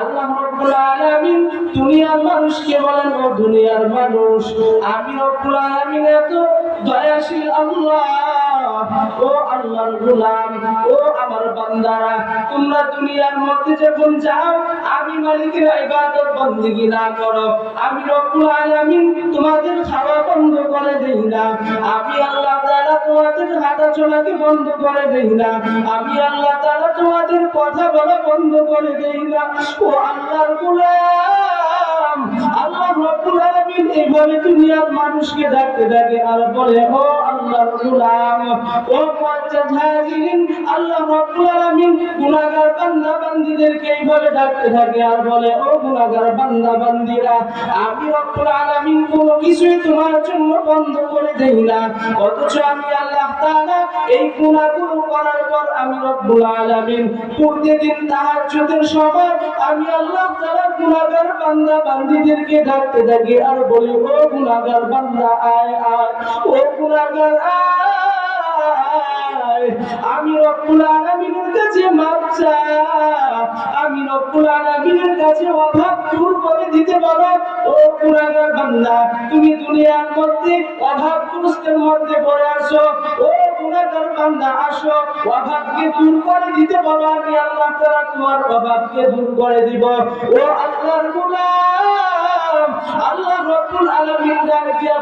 আল্লাহ রব্বুল আলামিন দুনিয়ার মানুষকে বলেন, ও দুনিয়ার মানুষ, আমি রব্বুল আলামিন এত দয়াশীল আল্লাহ। ও আল্লাহর গোলাম, ও আমার বান্দারা, তোমরা দুনিয়ার মধ্যে যখন যাও, আমি মালিকের ইবাদত বন্দেগি না করো। আমি রব্বুল আলামিন তোমাদের খাওয়া বন্ধ করে দেই না। আমি আল্লাহ তাআলা তোমাদের হাঁটা চলাকে বন্ধ করে দেই না। আমি আল্লাহ তাআলা তোমাদের কথা বলা বন্ধ করে দেই না। ও আল্লাহর গোলাম! আল্লাহ রব্বুল আলামিন এইভাবে দুনিয়ার মানুষকে ডাকতে ডাকে আর বলে, ও আল্লাহর গোলাম ও আল্লাহ রব্বুল আলামিন গুনাহগার বান্দা বান্দীদেরকে এইভাবে ডাকতে থাকে আর বলে, ও গুনাহগার বান্দা বান্দীরা আমি রব্বুল আলামিন কোনো কিছুই তোমার জন্য বন্ধ করে দেই না, অথচ আমি আল্লাহ তাআলা এই গুনাহগুলো করার পর আমি রব্বুল আলামিন প্রতিদিন তাহাজ্জুদের সময় আমি আল্লাহ তাআলা গুনাহগার বান্দা বান্দীদেরকে ডাকতে থাকি আর বলি, ও গুনাহগার বান্দা, আয় আয়, ও আয়। আমি রব্বুল আলামিনের কাছে মাপ আমি রব্বুল আলামিনের কাছে অভাব দূর করে দিতে পারো ও গুনাহগার বান্দা, তুমি দুনিয়ার মধ্যে অভাব দুরস্তের মধ্যে পড়ে আসো ও বান্দা আসো। অভাবকে দূর করে দিতে পারো আমি আল্লাহ তাআলা তোমার অভাবকে দূর করে দিব। ও আল্লাহর আল্লাহ রব্বুল আলামিন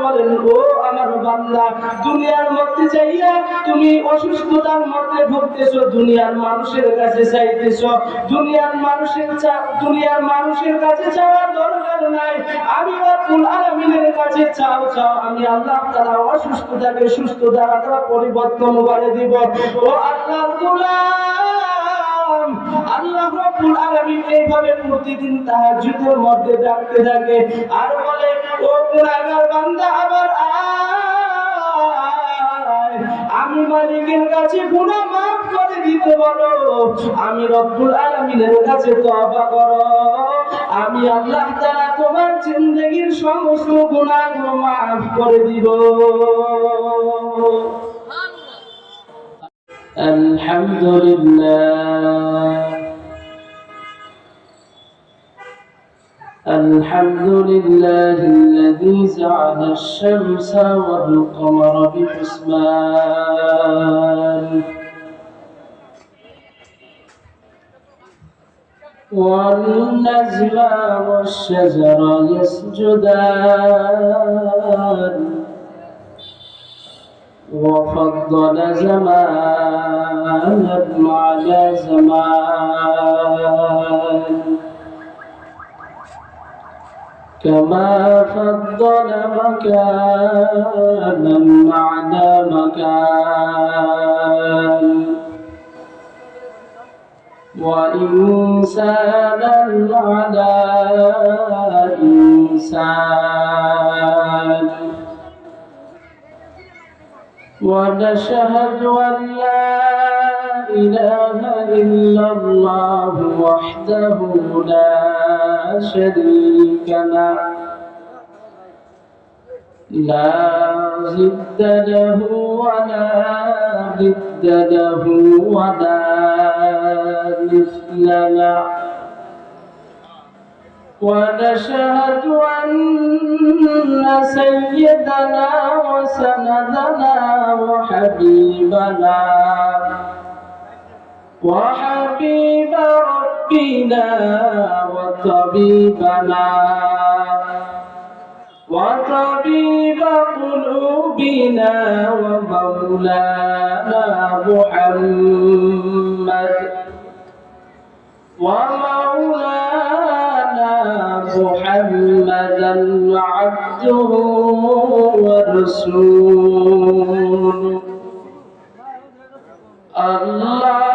বলেন, ও আমার বান্দা, দুনিয়ার মধ্যে যাইয়া তুমি অসুস্থতার মধ্যে ভুগতেছো, দুনিয়ার মানুষের কাছে চাইতেছো। দুনিয়ার মানুষের চা- দুনিয়ার মানুষের কাছে চাওয়ার দরকার নাই। আমি রব্বুল অসুস্থতাকে সুস্থ দ্বারা পরিবর্তন করে দিব। আল্লাহ রাব্বুল এইভাবে প্রতিদিন তাহাজ্জুদের মধ্যে ডাকতে থাকে আর বলে, ও গুনাহগার বান্দা আবার আয় আমি মালিকের কাছে গুনাহ মাফ করে দিতে বলো আমি রব্বুল আলামিনের কাছে তওবা করো আমি আল্লাহ তাআলা তোমার জিন্দেগীর সমস্ত গুনাহগুলো মাফ করে দিব الحمد لله الحمد لله الذي جعل الشمس والقمر بحسبان. والنجم والشجر يسجدان. وفضل زمانا على زمان. كما فضل مكانا على مكان. وإنسانا على إنسان. ونشهد أن لا إله إلا الله وحده لا شريك له. لا ضد له ولا ضد له ولا مثل له. ونشهد أن سيدنا وسندنا وحبيبنا وحبيب ربنا وطبيبنا وطبيب قلوبنا ومولانا محمد ومولانا محمدا عبده ورسوله. اللهم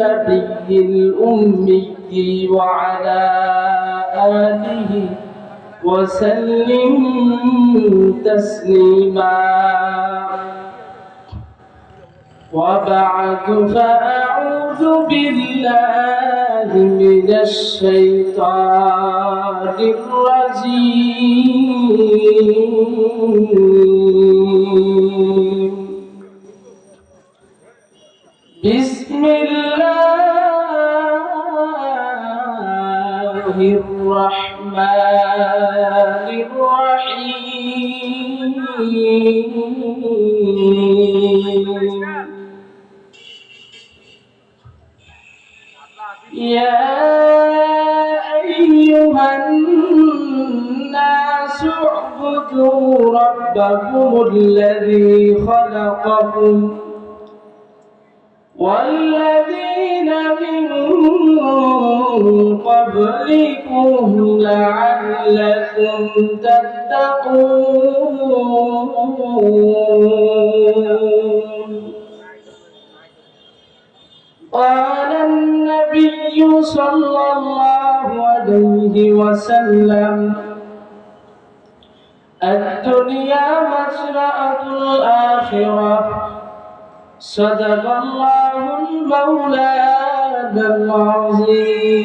النبي الأمي وعلى آله وسلم تسليما. وبعد فأعوذ بالله من الشيطان الرجيم. بسم الله الرحمن الرحيم يا أيها الناس اعبدوا ربكم الذي خلقكم والذين من قبلكم لعلكم تتقون. قال النبي صلى الله عليه وسلم الدنيا مزرعة الآخرة. صدق الله المولى. رب العظيم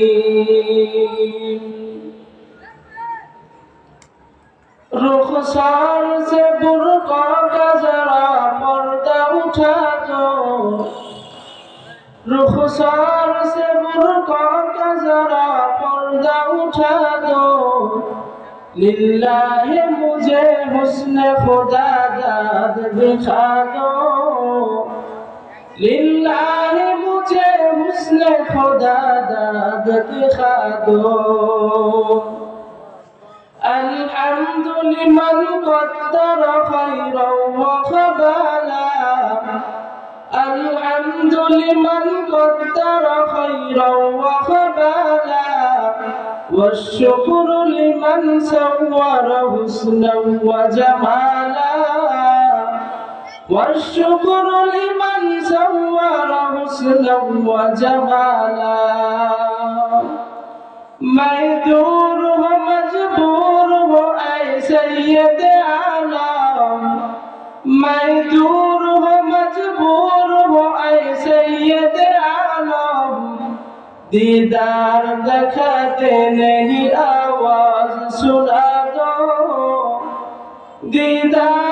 رخسار سے برقع کا ذرا پردہ اٹھا دو رخسار سے برقع کا ذرا پردہ اٹھا دو للہ مجھے حسن خدا داد دکھا دو للہ مجھے حسن خدا داد دکھا دو الحمد لمن قدر خيرا وخبالا. الحمد لمن قدر خيرا وخبالا. والشكر لمن سور حسنا وجمالا. والشكر لمن زور حسنا وجمالا ميدور مجبور أي سيد عالم ميدور مجبور أي سيد عالم دیدار دکھاتے نہیں آواز سنا دو دیدار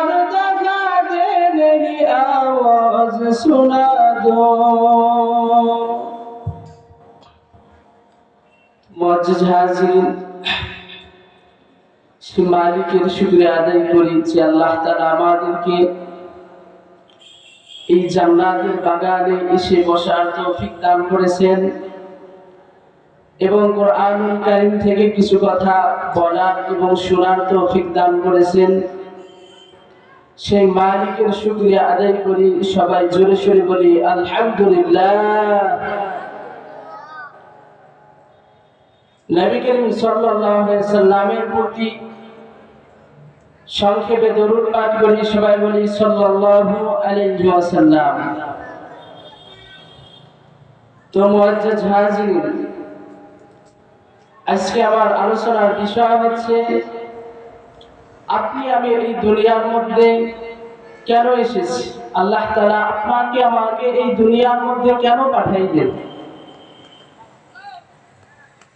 মালিকের শুক্রিয়া আদায় করি যে আল্লাহ তারা আমাদেরকে এই জান্নাতের বাগানে এসে বসার তৌফিক দান করেছেন এবং কোরআন কারিম থেকে কিছু কথা বলার এবং শোনার তৌফিক দান করেছেন। সেই মালিকের শুক্রিয়া আদায় করি, সবাই জোরে সোরে বলি, আলহামদুলিল্লাহ। প্রতি সংক্ষেপে দরুদ পাঠ করি, সবাই বলি, সাল্লাল্লাহু তো আজকে আমার আলোচনার বিষয় হচ্ছে আপনি আমি এই দুনিয়ার মধ্যে কেন এসেছি? আল্লাহ তাআলা আপনাকে আমাকে এই দুনিয়ার মধ্যে কেন পাঠাইলেন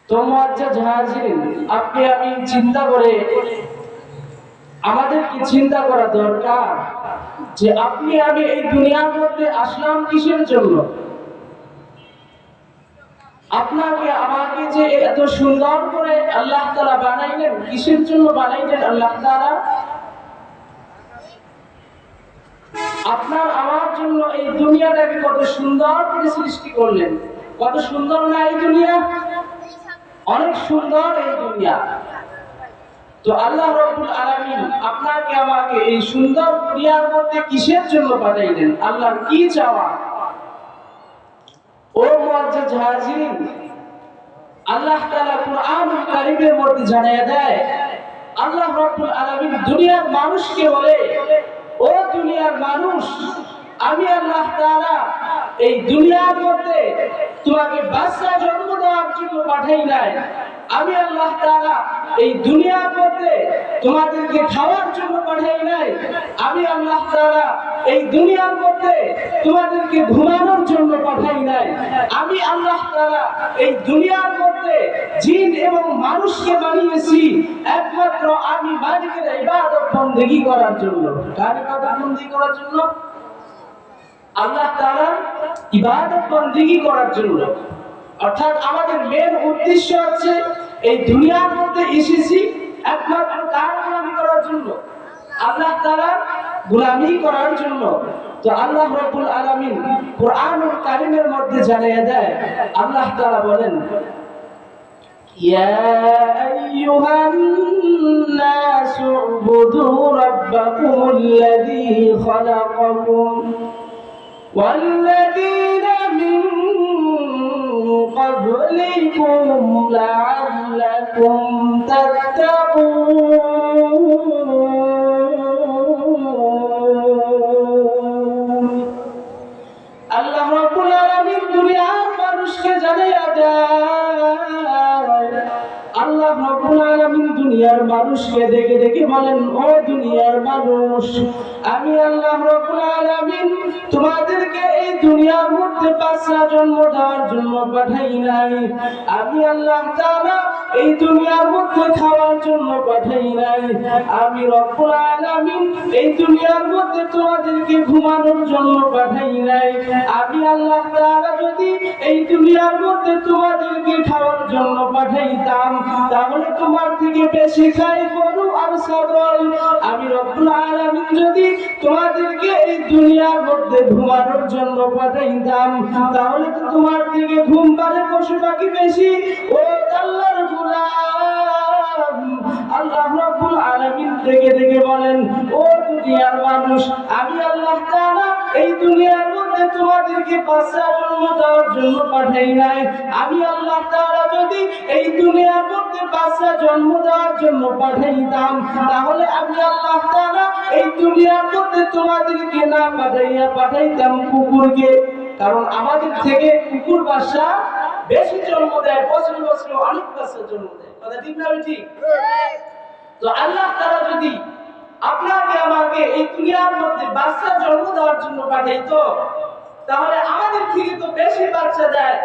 তো মুআজ্জাজ হাজিরিন আপনি আমি চিন্তা করে আমাদের কি চিন্তা করা দরকার যে আপনি আমি এই দুনিয়ার মধ্যে আসলাম কিসের জন্য? আপনাকে আমাকে যে এত সুন্দর করে আল্লাহ তাআলা বানাইলেন, কিসের জন্য বানাইলেন আল্লাহ তাআলা? আপনার আমার জন্য এই দুনিয়াটাকে কত সুন্দর করে সৃষ্টি করলেন। কত সুন্দর না এই দুনিয়া? অনেক সুন্দর এই দুনিয়া। তো আল্লাহ রবুল আলামিন আপনাকে আমাকে এই সুন্দর দুনিয়ার মধ্যে কিসের জন্য পাঠাইলেন আল্লাহর কি চাওয়া? আল্লাহ বলে, ও দুনিয়ার মানুষ, আমি আল্লাহ এই দুনিয়ার মধ্যে তোমাকে বাচ্চা জন্ম দেওয়ার জন্য পাঠাই নাই। আমি আল্লাহ তাআলা এই দুনিয়ার মধ্যে তোমাদেরকে খাওয়ার জন্য পাঠাই নাই। আমি আল্লাহ তাআলা এই দুনিয়ার মধ্যে তোমাদেরকে ঘুমানোর জন্য পাঠাই নাই। আমি আল্লাহ তাআলা এই দুনিয়ার মধ্যে জিন এবং মানুষকে বানিয়েছি। একমাত্র আমি মালিকের ইবাদত বندگی করার জন্য। কার ইবাদত বندگی করার জন্য? আল্লাহ তাআলা ইবাদত বندگی করার জন্য। অর্থাৎ আমাদের মেন উদ্দেশ্য হচ্ছে এই দুনিয়ার মধ্যে এসেছি একমাত্র তার গোলামি করার জন্য আল্লাহ তাআলার গোলামি করার জন্য তো আল্লাহ রাব্বুল আলামিন কোরআনুল কারীমের মধ্যে জানিয়ে দেয় আল্লাহ তাআলা বলেন يا أيها الناس اعبدوا ربكم الذي خلقكم والذين من قبلكم لعلكم تتقون আল্লাহ রাব্বুল আলামিন দুনিয়ার মানুষকে জানিয়ে দেয় আল্লাহ রাব্বুল আলামিন দুনিয়ার মানুষকে ডেকে ডেকে বলেন ও দুনিয়ার মানুষ আমি আল্লাহ রাব্বুল আলামিন তোমাদেরকে এই দুনিয়ার মধ্যে বাচ্চা জন্ম দেওয়ার জন্য পাঠাই নাই। আমি আল্লাহ তাআলা এই দুনিয়ার মধ্যে খাওয়ার জন্য পাঠাই নাই। আমি রব্বুল আলামিন এই দুনিয়ার মধ্যে তোমাদেরকে ঘুমানোর জন্য পাঠাই নাই। আমি আল্লাহ তাআলা যদি এই দুনিয়ার মধ্যে তোমাদেরকে খাওয়ার জন্য পাঠাইতাম, তাহলে তোমার থেকে বেশি খাই গরু আর ছাগল। আমি রব্বুল আলামিন যদি তোমাদেরকে এই দুনিয়ার মধ্যে ঘুমানোর জন্য পাঠাইতাম, তাহলে তো তোমার থেকে ঘুম পারে পশু পাখি বেশি। ও থেকে থেকে বলেন, ও দুনিয়ার মানুষ, আমি আল্লাহ তাআলা এই দুনিয়ার মধ্যে তোমাদেরকে বাচ্চা জন্ম দেওয়ার জন্য পাঠাই নাই। আমি আল্লাহ তাআলা যদি এই দুনিয়ার মধ্যে বাচ্চা জন্ম দেওয়ার জন্য পাঠাইতাম তাহলে আমি আল্লাহ তাআলা এই দুনিয়ার মধ্যে তোমাদেরকে না পাঠাইয়া পাঠাইতাম কুকুরকে। কারণ আমাদের থেকে কুকুর বাচ্চা বেশি জন্ম দেয় বছর বছর, অনেক বাচ্চা জন্ম দেয়। কথা ঠিক না ঠিক? তো আল্লাহ তারা যদি আপনাকে, আমাকে এই দুনিয়ার মধ্যে বাচ্চা জন্ম দেওয়ার জন্য পাঠাইতো, তাহলে আমাদের থেকে তো বেশি বাচ্চা দেয়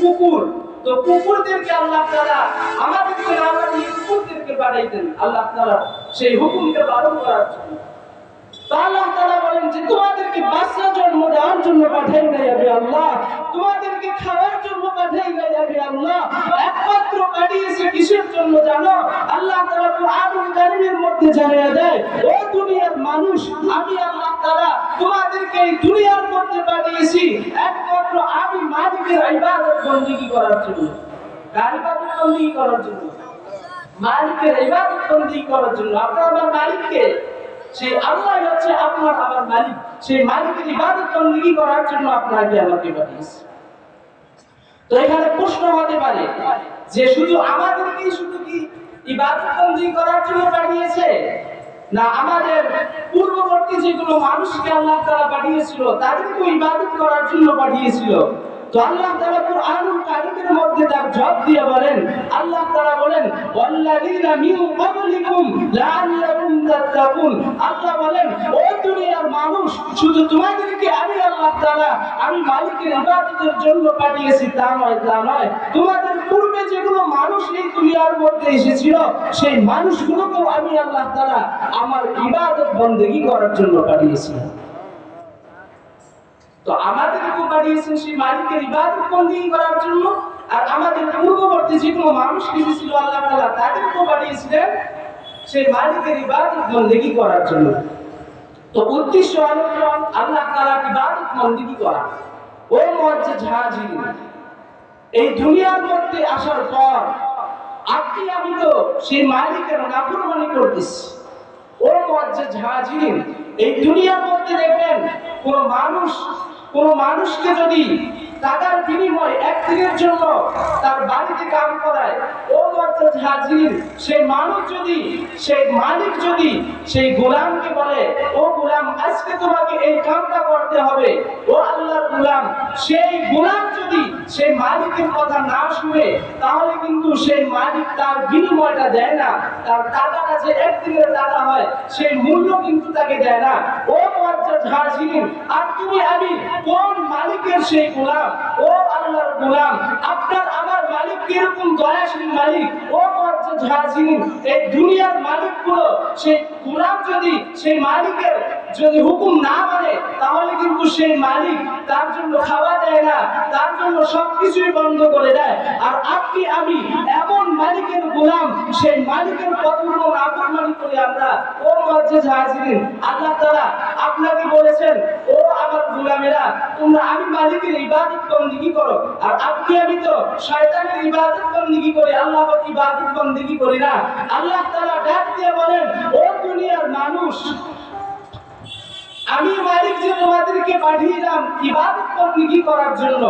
কুকুর। তো কুকুরদেরকে আল্লাহ তারা আমাদেরকে না পাঠিয়ে কুকুরদেরকে পাঠাইতেন। আল্লাহ তারা সেই হুকুমকে পালন করার জন্য। আল্লাহ তাআলা বলেন যে, তোমাদেরকে বাচ্চা জন্ম দেওয়ার জন্য পাঠাই নাই আমি আল্লাহ। তোমাদেরকে খাওয়ার জন্য পাঠাই নাই আমি আল্লাহ। একমাত্র পাঠিয়েছি কিসের জন্য জানো? আল্লাহ তাআলা কোরআনুল কারীমের মধ্যে জানিয়ে দেয়, ও দুনিয়ার মানুষ, আমি আল্লাহ তাআলা তোমাদেরকে এই দুনিয়ার মধ্যে পাঠিয়েছি। একমাত্র আমি মালিকের ইবাদত বندگی করার জন্য। কার ইবাদত বندگی করার জন্য? মালিকের ইবাদত বندگী করার জন্য। আপনারা আমার মালিককে সেই আল্লাহ হচ্ছে আপনার আমার মালিক। সেই মালিকের ইবাদত বন্দী করার জন্য আপনাকে আমাকে পাঠিয়েছে। তো এখানে প্রশ্ন হতে পারে যে শুধু আমাদেরকে শুধু কি ইবাদত বন্দী করার জন্য পাঠিয়েছে? না আমাদের পূর্ববর্তী যেগুলো মানুষকে আল্লাহ তাআলা পাঠিয়েছিল তাদেরকে ইবাদত করার জন্য পাঠিয়েছিল। তো আল্লাহ মধ্যে তার দিয়ে বলেন, আল্লাহ বলেন তাত্তাকুন। আল্লাহ বলেন, ও দুনিয়ার মানুষ, শুধু তোমাদেরকে আমি আল্লাহ আমি মালিকের ইবাদতের জন্য পাঠিয়েছি, তা নয় তা নয়। তোমাদের পূর্বে যেগুলো মানুষ এই দুনিয়ার মধ্যে এসেছিল, সেই মানুষগুলোকেও আমি আল্লাহ তাআলা আমার ইবাদত বন্দেগী করার জন্য পাঠিয়েছিলাম তো আমাদের আমাদেরকে পাঠিয়েছেন সেই মালিকের ইবাদত বন্দেগী করার জন্য? আর আমাদের পূর্ববর্তী যেগুলো মানুষ এসেছিল আল্লাহ তাআলা তাদেরকেও পাঠিয়েছিলেন সেই মালিকের ইবাদত বন্দেগী করার জন্য। তো উদ্দেশ্য হলো আল্লাহ তাআলার ইবাদত বন্দেগী করা। ও মুআজ্জাজ হাজির এই দুনিয়ার মধ্যে আসার পর আপনি আমি তো সেই মালিকের নাফরমানি করতেছি। ও মুআজ্জাজ হাজির এই দুনিয়ার মধ্যে দেখবেন কোন মানুষ কোন মানুষকে যদি টাকার বিনিময় একদিনের জন্য তার বাড়িতে কাম করায়, ও অর্থাৎ হাজির, সেই মানুষ যদি, সেই মালিক যদি সেই গোলামকে বলে, ও গোলাম আজকে তোমাকে এই কামটা করতে হবে। ও আল্লাহর গোলাম, সেই গোলাম যদি সেই মালিকের কথা না শুনে, তাহলে কিন্তু সেই মালিক তার বিনিময়টা দেয় না। তার টাকাটা যে একদিনের টাকা হয়, সেই মূল্য কিন্তু তাকে দেয় না। ও মুআজ্জাজ হাজির, আর তুমি আমি কোন মালিকের সেই গোলাম? ও আল্লাহর গোলাম, আপনার আমার মালিক কীরকম দয়াশীল মালিক? ও মজ্জাজ হাজিরিন এই দুনিয়ার মালিকগুলো, সেই গোলাম যদি সেই মালিকের যদি হুকুম না মানে তাহলে কিন্তু সেই মালিক তার জন্য খাওয়া দেয় না, তার জন্য সবকিছুই বন্ধ করে দেয়। আর আপনি, আমি এমন মালিকের গোলাম, সেই মালিকের কতগুলো নাফরমানি করি আমরা। ও মজ্জাজ হাজিরিন, আল্লাহ তাআলা আপনাকে বলেছেন, ও আমার গোলামেরা, তোমরা আমি মালিকের ইবাদত বন্দিগি করো। আর আপনি, আমি তো শয়তানের ইবাদত বন্দিগি করি, আল্লাহর ইবাদত বন্দিগি করি না। আল্লাহ তাআলা ডাক দিয়ে বলেন, ও দুনিয়ার মানুষ আমি মালিক যে তোমাদেরকে পাঠিয়েলাম ইবাদত বন্দিগি করার জন্য।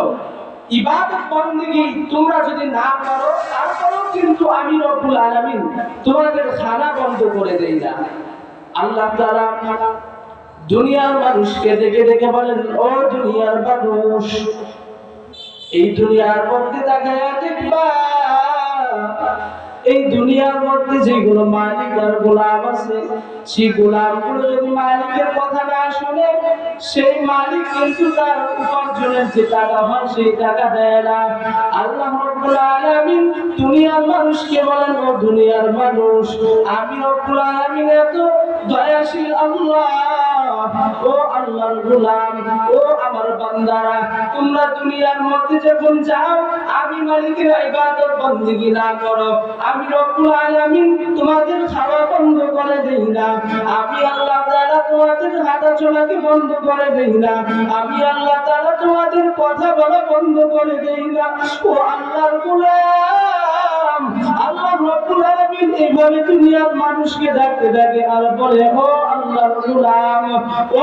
ইবাদত বন্দিগি তোমরা যদি না করো তারপরেও কিন্তু আমি রব্বুল আলামিন তোমাদের খানা বন্ধ করে দেই না। আল্লাহ তাআলা দুনিয়ার মানুষকে দেখে দেখে বলেন, ও দুনিয়ার মানুষ, এই দুনিয়ার মধ্যে তাকায়া দেখবা এই দুনিয়ার মধ্যে যেগুলো মালিক আর গোলাম আছে, সেই গোলামগুলো যদি মালিকের কথা না শুনে, সেই মালিক কিন্তু তার উপার্জনের যে টাকা হয়, সেই টাকা দেয় না। আল্লাহ রব্বুল আলামিন দুনিয়ার বলেন, ও দুনিয়ার মানুষ, আমি রব্বুল আলামিন এত দয়াশীল আল্লাহ। ও আল্লাহর গোলাম, ও আমার বান্দারা, তোমরা দুনিয়ার মধ্যে যখন যাও, আমি মালিকের ইবাদত বন্দেগী না করো। আমি রব্বুল আলামিন তোমাদের খাওয়া বন্ধ করে দেই না। আমি আল্লাহ তাআলা তোমাদের হাঁটা চলাকে বন্ধ করে দেই না। আমি আল্লাহ তাআলা তোমাদের কথা বলা বন্ধ করে দেই না। ও আল্লাহর গোলাম! আল্লাহ রব্বুল আলামিন এইভাবে দুনিয়ার মানুষকে ডাকতে ডাকে আর বলে, ও আল্লাহর গোলাম ও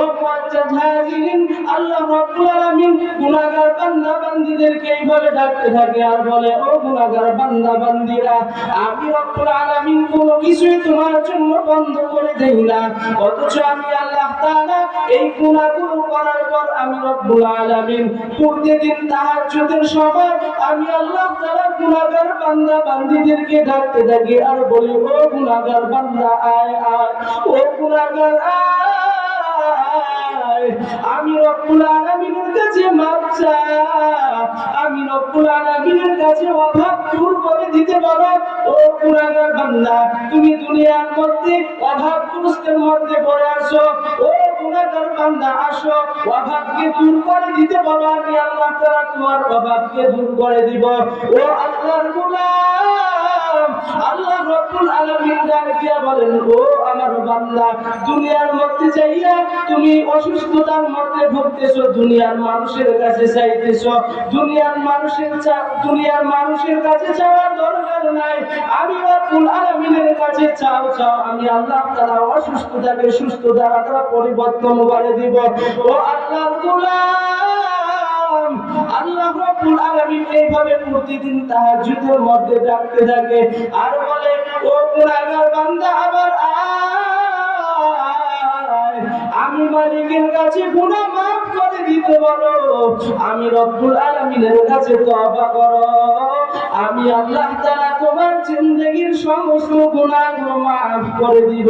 হাজিরিন, আল্লাহ রব্বুল আলামিন গুনাহগার বান্দা বান্দীদেরকে এইভাবে ডাকতে থাকে আর বলে, ও গুনাহগার বান্দা বান্দীরা, আমি রব্বুল আলামিন কোনো কিছুই তোমার জন্য বন্ধ করে দেই না। অথচ আমি আল্লাহ তাআলা এই গুনাহগুলো করার পর আমি রব্বুল আলামিন প্রতিদিন তাহাজ্জুদের সময় আমি আল্লাহ তাআলা গুনাহগার বান্দা বান্দীদেরকে ডাকতে থাকি আর বলি, ও গুনাহগার বান্দা, আয় আয়, ও গুনাহগার আয় আমি রব্বুল আলামিনের কাছে মাপ চাই। আমি রব্বুল আলামিনের কাছে অভাব দূর করে দিতে পারো। ও গুনাহগার বান্দা, তুমি দুনিয়ার মধ্যে অভাব দুরস্তের মধ্যে পড়ে আসো ও গুনাহগার বান্দা, আসো, অভাবকে দূর করে দিতে পারো। আমি আল্লাহ তাআলা তোমার অভাবকে দূর করে দিব। ও আল্লাহর গোলাম আল্লাহ রব্বুল আলামিন ডাক বলেন, ও আমার বান্দা, দুনিয়ার মধ্যে যাইয়া তুমি অসুস্থতার মধ্যে ভুগতেছো, দুনিয়ার মানুষের কাছে চাইতেছো। দুনিয়ার মানুষের দুনিয়ার মানুষের কাছে চাওয়ার দরকার নাই। আমি রব্বুল আলামিনের কাছে চাও চাও, আমি আল্লাহ তাআলা অসুস্থতাকে সুস্থ দ্বারা পরিবর্তন করে দিব। ও আল্লাহর গোলাম আল্লাহ রাব্বুল আলামিন এইভাবে প্রতিদিন তাহাজ্জুদের মধ্যে ডাকতে থাকে আর বলে, ও গুনাহগার বান্দা, আবার আয়। আমি মালিকের কাছে গুনাহ মাফ করে দিতে বলো। আমি রব্বুল আলামিনের কাছে তওবা করো। আমি আল্লাহ তাআলা তোমার জিন্দেগীর সমস্ত গুনাহ মাফ করে দিব।